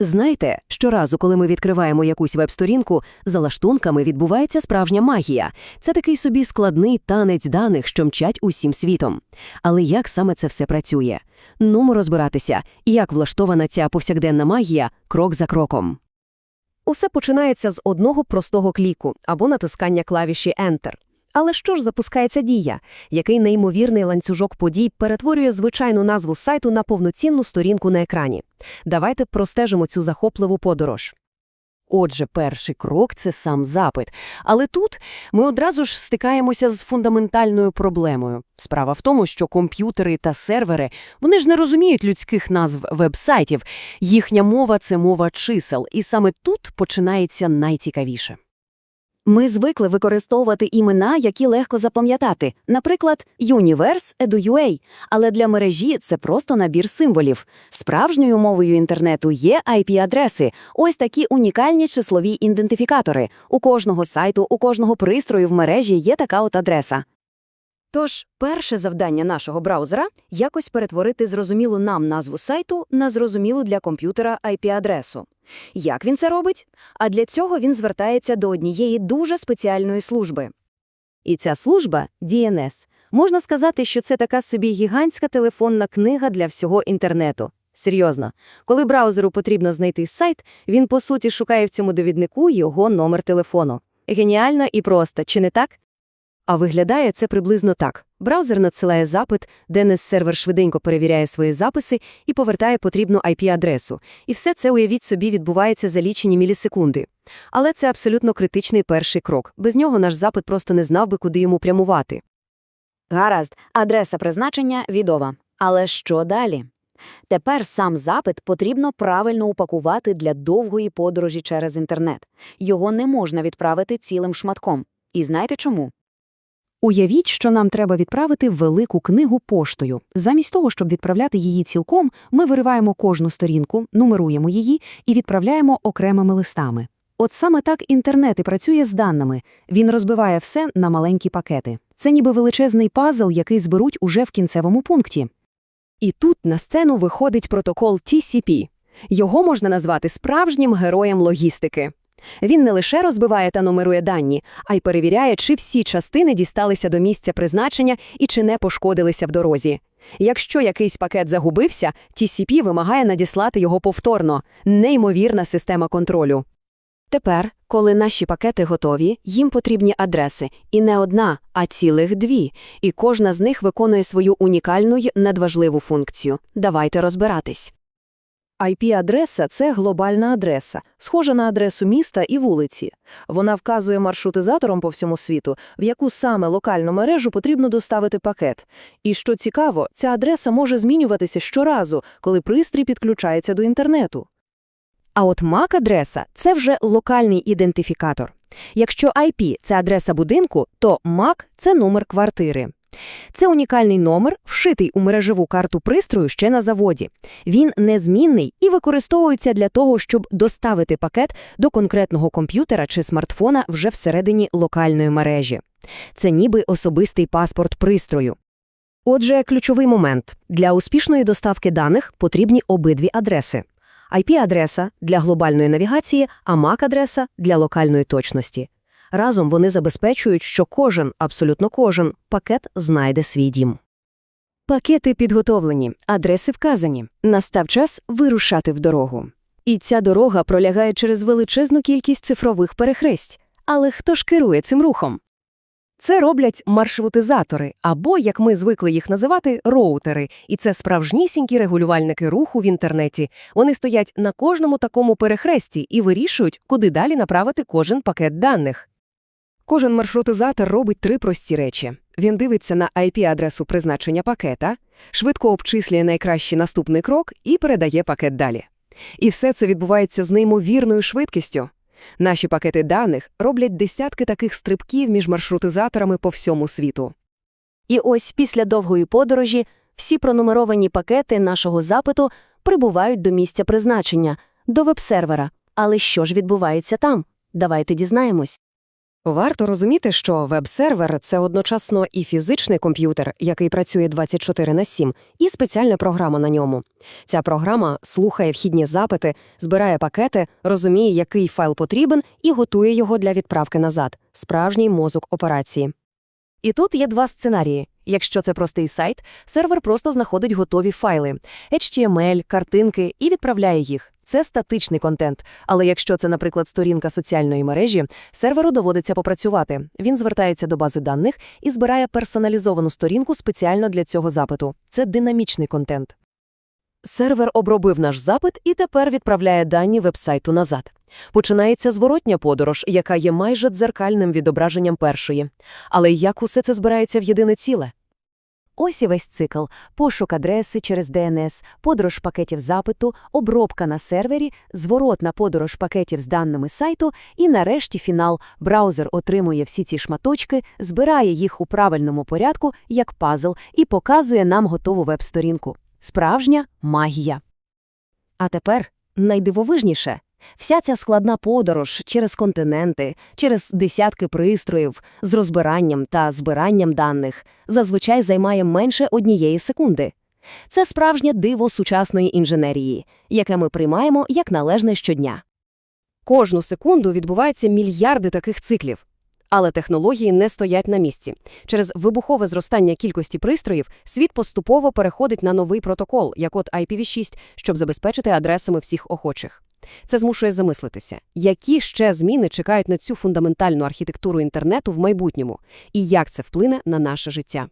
Знаєте, щоразу, коли ми відкриваємо якусь веб-сторінку, за лаштунками відбувається справжня магія. Це такий собі складний танець даних, що мчать усім світом. Але як саме це все працює? Нумо розбиратися, як влаштована ця повсякденна магія крок за кроком. Усе починається з одного простого кліку або натискання клавіші Enter. Але що ж запускається дія? Який неймовірний ланцюжок подій перетворює звичайну назву сайту на повноцінну сторінку на екрані? Давайте простежимо цю захопливу подорож. Отже, перший крок це сам запит. Але тут ми одразу ж стикаємося з фундаментальною проблемою. Справа в тому, що комп'ютери та сервери вони ж не розуміють людських назв веб-сайтів. Їхня мова це мова чисел, і саме тут починається найцікавіше. Ми звикли використовувати імена, які легко запам'ятати, наприклад, Universe Edu.ua, але для мережі це просто набір символів. Справжньою мовою інтернету є IP-адреси, ось такі унікальні числові ідентифікатори. У кожного сайту, у кожного пристрою в мережі є така от адреса. Тож, перше завдання нашого браузера – якось перетворити зрозумілу нам назву сайту на зрозумілу для комп'ютера IP-адресу. Як він це робить? А для цього він звертається до однієї дуже спеціальної служби. І ця служба – DNS. Можна сказати, що це така собі гігантська телефонна книга для всього інтернету. Серйозно, коли браузеру потрібно знайти сайт, він, по суті, шукає в цьому довіднику його номер телефону. Геніально і просто, чи не так? А виглядає це приблизно так. Браузер надсилає запит, DNS-сервер швиденько перевіряє свої записи і повертає потрібну IP-адресу. І все це, уявіть собі, відбувається за лічені мілісекунди. Але це абсолютно критичний перший крок. Без нього наш запит просто не знав би, куди йому прямувати. Гаразд, адреса призначення відома. Але що далі? Тепер сам запит потрібно правильно упакувати для довгої подорожі через інтернет. Його не можна відправити цілим шматком. І знаєте чому? Уявіть, що нам треба відправити велику книгу поштою. Замість того, щоб відправляти її цілком, ми вириваємо кожну сторінку, нумеруємо її і відправляємо окремими листами. От саме так інтернет і працює з даними. Він розбиває все на маленькі пакети. Це ніби величезний пазл, який зберуть уже в кінцевому пункті. І тут на сцену виходить протокол TCP. Його можна назвати справжнім героєм логістики. Він не лише розбиває та нумерує дані, а й перевіряє, чи всі частини дісталися до місця призначення і чи не пошкодилися в дорозі. Якщо якийсь пакет загубився, TCP вимагає надіслати його повторно – неймовірна система контролю. Тепер, коли наші пакети готові, їм потрібні адреси. І не одна, а цілих дві. І кожна з них виконує свою унікальну й надважливу функцію. Давайте розбиратись. IP-адреса – це глобальна адреса, схожа на адресу міста і вулиці. Вона вказує маршрутизаторам по всьому світу, в яку саме локальну мережу потрібно доставити пакет. І що цікаво, ця адреса може змінюватися щоразу, коли пристрій підключається до інтернету. А от MAC-адреса – це вже локальний ідентифікатор. Якщо IP – це адреса будинку, то MAC – це номер квартири. Це унікальний номер, вшитий у мережеву карту пристрою ще на заводі. Він незмінний і використовується для того, щоб доставити пакет до конкретного комп'ютера чи смартфона вже всередині локальної мережі. Це ніби особистий паспорт пристрою. Отже, ключовий момент. Для успішної доставки даних потрібні обидві адреси. IP-адреса для глобальної навігації, а MAC-адреса для локальної точності. Разом вони забезпечують, що кожен, абсолютно кожен, пакет знайде свій дім. Пакети підготовлені, адреси вказані. Настав час вирушати в дорогу. І ця дорога пролягає через величезну кількість цифрових перехресть. Але хто ж керує цим рухом? Це роблять маршрутизатори, або, як ми звикли їх називати, роутери. І це справжнісінькі регулювальники руху в інтернеті. Вони стоять на кожному такому перехресті і вирішують, куди далі направити кожен пакет даних. Кожен маршрутизатор робить три прості речі. Він дивиться на IP-адресу призначення пакета, швидко обчислює найкращий наступний крок і передає пакет далі. І все це відбувається з неймовірною швидкістю. Наші пакети даних роблять десятки таких стрибків між маршрутизаторами по всьому світу. І ось після довгої подорожі всі пронумеровані пакети нашого запиту прибувають до місця призначення, до веб-сервера. Але що ж відбувається там? Давайте дізнаємось. Варто розуміти, що веб-сервер – це одночасно і фізичний комп'ютер, який працює 24 на 7, і спеціальна програма на ньому. Ця програма слухає вхідні запити, збирає пакети, розуміє, який файл потрібен, і готує його для відправки назад – справжній мозок операції. І тут є два сценарії. Якщо це простий сайт, сервер просто знаходить готові файли – HTML, картинки і відправляє їх. Це статичний контент. Але якщо це, наприклад, сторінка соціальної мережі, серверу доводиться попрацювати. Він звертається до бази даних і збирає персоналізовану сторінку спеціально для цього запиту. Це динамічний контент. Сервер обробив наш запит і тепер відправляє дані вебсайту назад. Починається зворотня подорож, яка є майже дзеркальним відображенням першої. Але як усе це збирається в єдине ціле? Ось і весь цикл – пошук адреси через DNS, подорож пакетів запиту, обробка на сервері, зворотна подорож пакетів з даними сайту і нарешті фінал – браузер отримує всі ці шматочки, збирає їх у правильному порядку, як пазл, і показує нам готову веб-сторінку. Справжня магія. А тепер найдивовижніше. Вся ця складна подорож через континенти, через десятки пристроїв з розбиранням та збиранням даних зазвичай займає менше однієї секунди. Це справжнє диво сучасної інженерії, яке ми приймаємо як належне щодня. Кожну секунду відбуваються мільярди таких циклів. Але технології не стоять на місці. Через вибухове зростання кількості пристроїв світ поступово переходить на новий протокол, як от IPv6, щоб забезпечити адресами всіх охочих. Це змушує замислитися, які ще зміни чекають на цю фундаментальну архітектуру інтернету в майбутньому, і як це вплине на наше життя.